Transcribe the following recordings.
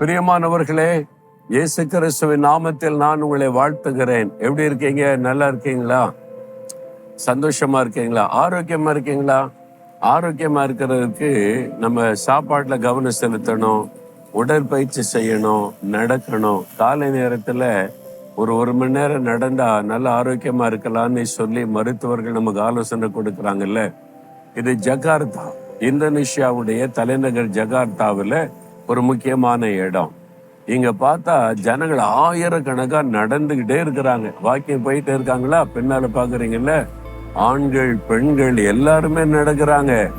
பிரியமானவர்களே இயேசு கிறிஸ்துவின் நாமத்தில் நான் உங்களை வாழ்த்துகிறேன். எப்படி இருக்கீங்க? நல்லா இருக்கீங்களா? சந்தோஷமா இருக்கீங்களா? ஆரோக்கியமா இருக்கீங்களா? ஆரோக்கியமா இருக்கிறதுக்கு நம்ம சாப்பாட்டுல கவனம் செலுத்தணும் உடற்பயிற்சி செய்யணும் நடக்கணும். காலை நேரத்துல ஒரு ஒரு மணி நேரம் நடந்தா நல்ல ஆரோக்கியமா இருக்கலாம்னு சொல்லி மருத்துவர்கள் நமக்கு ஆலோசனை கொடுக்குறாங்கல்ல. இது ஜகார்த்தா இந்தோனேஷியாவுடைய தலைநகர் ஜகார்த்தாவில் ஒரு முக்கியமான இடம். இங்க பார்த்தா ஜனங்கள் ஆயிரக்கணக்கா நடந்துகிட்டே இருக்கிறாங்க. வாக்கியம் போயிட்டே இருக்காங்களா? பின்னால பாக்குறீங்கல்ல? ஆண்கள் பெண்கள் எல்லாருமே நடக்கிறாங்க.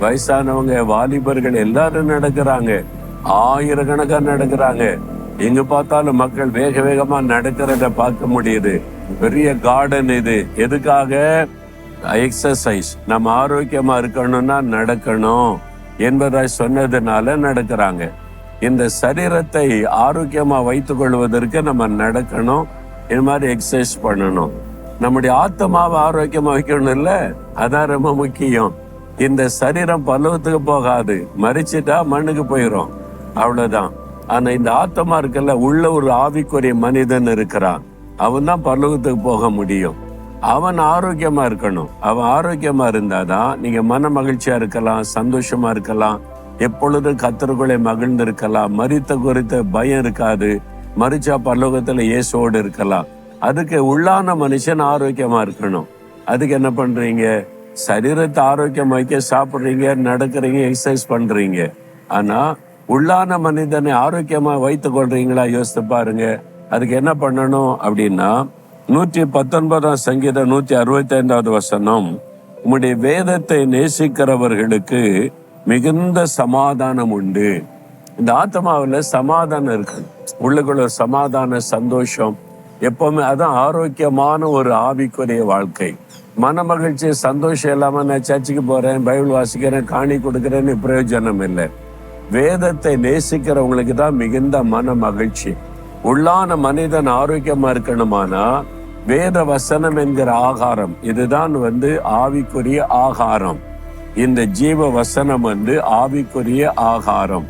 வயசானவங்க வாலிபர்கள் எல்லாரும் நடக்கிறாங்க. ஆயிரக்கணக்கா நடக்கிறாங்க. எங்க பார்த்தாலும் மக்கள் வேக வேகமா நடக்கிறத பார்க்க முடியுது. பெரிய கார்டன் இது. எதுக்காக? எக்ஸசைஸ் நம்ம ஆரோக்கியமா இருக்கணும்னா நடக்கணும். என்பதாய் சொன்னதுனால நடக்கிறாங்க. இந்த சரீரத்தை ஆரோக்கியமா வைத்துக் கொள்வதற்கு நம்ம நடக்கணும். இது மாதிரி எக்ஸசைஸ் பண்ணணும். நம்முடைய ஆத்மாவை ஆரோக்கியமா வைக்கணும் இல்ல அதான் ரொம்ப முக்கியம். இந்த சரீரம் பல்லவத்துக்கு போகாது. மறிச்சிட்டா மண்ணுக்கு போயிடும் அவ்வளவுதான். ஆனா இந்த ஆத்மா இருக்குல்ல உள்ள ஒரு ஆவிக்குரிய மனிதன் இருக்கிறான். அவன் தான் பல்லவத்துக்கு போக முடியும். அவன் ஆரோக்கியமா இருக்கணும். அவன் ஆரோக்கியமா இருந்தாதான் நீங்க மன மகிழ்ச்சியா இருக்கலாம் சந்தோஷமா இருக்கலாம். எப்பொழுதும் கத்தருக்குள்ளே மகிழ்ந்து இருக்கலாம் மறித்த குறித்த பயம் இருக்காது. மறிச்சா பல்லோகத்துல இயேசோடு இருக்கலாம். அதுக்கு உள்ளான மனுஷன் ஆரோக்கியமா இருக்கணும். அதுக்கு என்ன பண்றீங்க? சரீரத்தை ஆரோக்கியம் வைக்க சாப்பிடுறீங்க நடக்கிறீங்க எக்ஸசைஸ் பண்றீங்க. ஆனா உள்ளான மனிதனை ஆரோக்கியமா வைத்துக் கொள்றீங்களா? யோசித்து பாருங்க. அதுக்கு என்ன பண்ணணும் அப்படின்னா நூற்றி பத்தொன்பதாம் சங்கீதம் நூத்தி அறுபத்தி ஐந்தாவது வசனம் உம்முடைய வேதத்தை நேசிக்கிறவர்களுக்கு மிகுந்த சமாதானம் உண்டு. இந்த ஆத்மாவில் சமாதானம் இருக்கு. உள்ளுக்குள்ள ஒரு சமாதான சந்தோஷம். எப்பவுமே அதான் ஆரோக்கியமான ஒரு ஆவிக்குரிய வாழ்க்கை. மன மகிழ்ச்சி சந்தோஷம் இல்லாம நான் சர்ச்சுக்கு போறேன் பைபிள் வாசிக்கிறேன் காணி கொடுக்கிறேன்னு பிரயோஜனம் இல்லை. வேதத்தை நேசிக்கிறவங்களுக்கு தான் மிகுந்த மன மகிழ்ச்சி. உள்ளான மனிதன் ஆரோக்கியமா இருக்கணுமானா வேத வசனம் என்கிற ஆகாரம். இதுதான் வந்து ஆவிக்குரிய ஆகாரம். இந்த ஜீவ வசனம் வந்து ஆவிக்குரிய ஆகாரம்.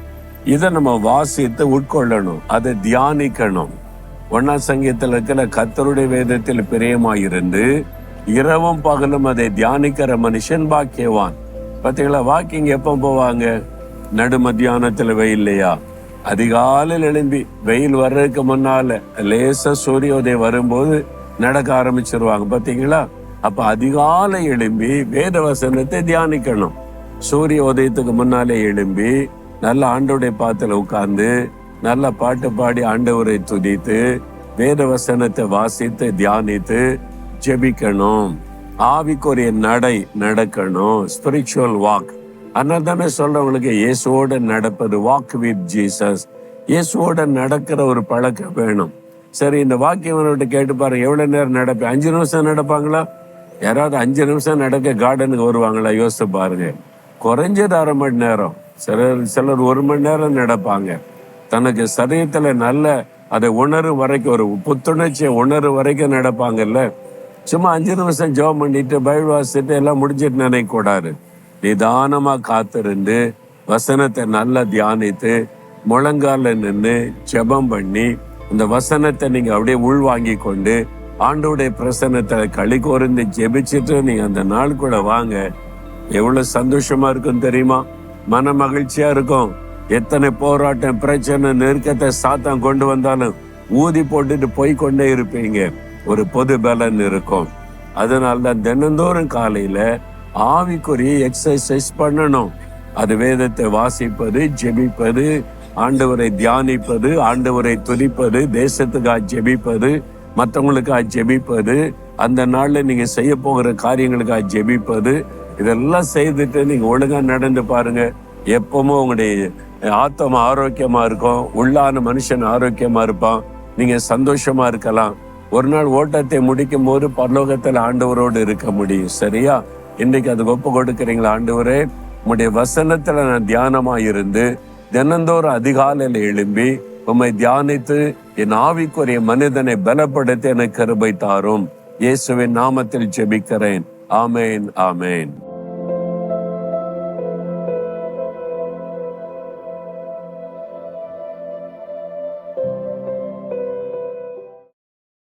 இதை நம்ம வாசித்து உட்கொள்ளணும். அதை தியானிக்கணும். ஒன்னா சங்கீதத்தில் இருக்கிற கத்தருடைய வேதத்தில் பிரியமாயிருந்து இரவும் பகலும் அதை தியானிக்கிற மனுஷன் பாக்கியவான். பார்த்தீங்களா வாக்கிங் எப்போ போவாங்க? நடு மத்தியானத்துல வெயில்லையா? அதிகாலையில் எழும்பி வெயில் வர்றதுக்கு முன்னால லேசா சூரியோதயம் வரும்போது நடக்க ஆரம்பிச்சிருவாங்க. பார்த்தீங்களா அப்ப அதிகாலை எழும்பி வேத வசனத்தை தியானிக்கணும். சூரிய உதயத்துக்கு முன்னாலே எழும்பி நல்ல ஆண்டோடைய பாத்துல உட்கார்ந்து நல்ல பாட்டு பாடி ஆண்டவரை துதித்து வேத வசனத்தை வாசித்து தியானித்து ஜெபிக்கணும். ஆவிக்குரிய நடை நடக்கணும். ஸ்பிரிச்சுவல் வாக் அதனால தானே சொல்றவங்களுக்கு இயேசுவோட நடப்பது. வாக் வித் ஜீசஸ் இயேசுவோட நடக்கிற ஒரு பழக்கம் வேணும். சரி இந்த வாக்கியம் கேட்டு பாருங்க எவ்வளவு நேரம் நடப்பேன் அஞ்சு நிமிஷம் நடப்பாங்களா? யாராவது அஞ்சு நிமிஷம் நடக்க கார்டனுக்கு வருவாங்களா? யோசித்து பாருங்க. குறைஞ்சது அரை மணி நேரம். சிலர் சிலர் ஒரு மணி நேரம் நடப்பாங்க. தனக்கு சதயத்தில் நல்ல அதை உணரும் வரைக்கும் ஒரு புத்துணர்ச்சியை உணரும் வரைக்கும் நடப்பாங்கல்ல? சும்மா அஞ்சு நிமிஷம் ஜெபம் பண்ணிட்டு பைபிள் வாசிட்டு எல்லாம் முடிஞ்சிட்டு நினைக்க நிதானமாக காத்திருந்து வசனத்தை நல்லா தியானித்து முழங்கால நின்று ஜெபம் பண்ணி அந்த வசனத்தை நீங்கள் அப்படியே உள்வாங்கி கொண்டு ஆண்டோடைய பிரசன்னத்தை களி கோர்ந்து ஜெபிச்சுட்டு நீங்க அந்த நாள் கூட வாங்க. எவ்வளவு சந்தோஷமா இருக்கும் தெரியுமா? மன மகிழ்ச்சியா இருக்கும். எத்தனை போராட்டம் பிரச்சனை நெருக்கத்தை சாத்தான் கொண்டு வந்தாலும் ஊதி போட்டுட்டு போய் கொண்டே இருப்பீங்க. ஒரு பொது பலன் இருக்கும். அதனால தான் தினந்தோறும் காலையில ஆவிக்குரிய எக்ஸசைஸ் பண்ணணும். அது வேதத்தை வாசிப்பது ஜெபிப்பது ஆண்டவரை தியானிப்பது ஆண்டவரை துதிப்பது தேசத்துக்காக ஜெபிப்பது மற்றவங்களுக்காக ஜெபிப்பது அந்த நாள்ல நீங்க செய்ய போகிற காரியங்களுக்காக ஜெபிப்பது இதெல்லாம் செய்துட்டு நீங்க ஒழுங்கா நடந்து பாருங்க. எப்பவுமே உங்களுடைய ஆத்தம் ஆரோக்கியமா இருக்கும். உள்ளான மனுஷன் ஆரோக்கியமா இருப்பான். நீங்க சந்தோஷமா இருக்கலாம். ஒரு நாள் ஓட்டத்தை முடிக்கும் போது பரலோகத்தில் ஆண்டவரோடு இருக்க முடியும். சரியா? இன்னைக்கு அதுக்கு ஒப்பு கொடுக்குறீங்களா ஆண்டவரே? உங்களுடைய வசனத்துல நான் தியானமா இருந்து தினந்தோறும் அதிகாலையில் எழும்பி உம்மை தியானித்து என் ஆவிக்குரிய மனிதனை பலப்படுத்தி எனக்கு கருபை தாரும். இயேசுவின் நாமத்தில் ஜெபிக்கிறேன். ஆமேன் ஆமேன்.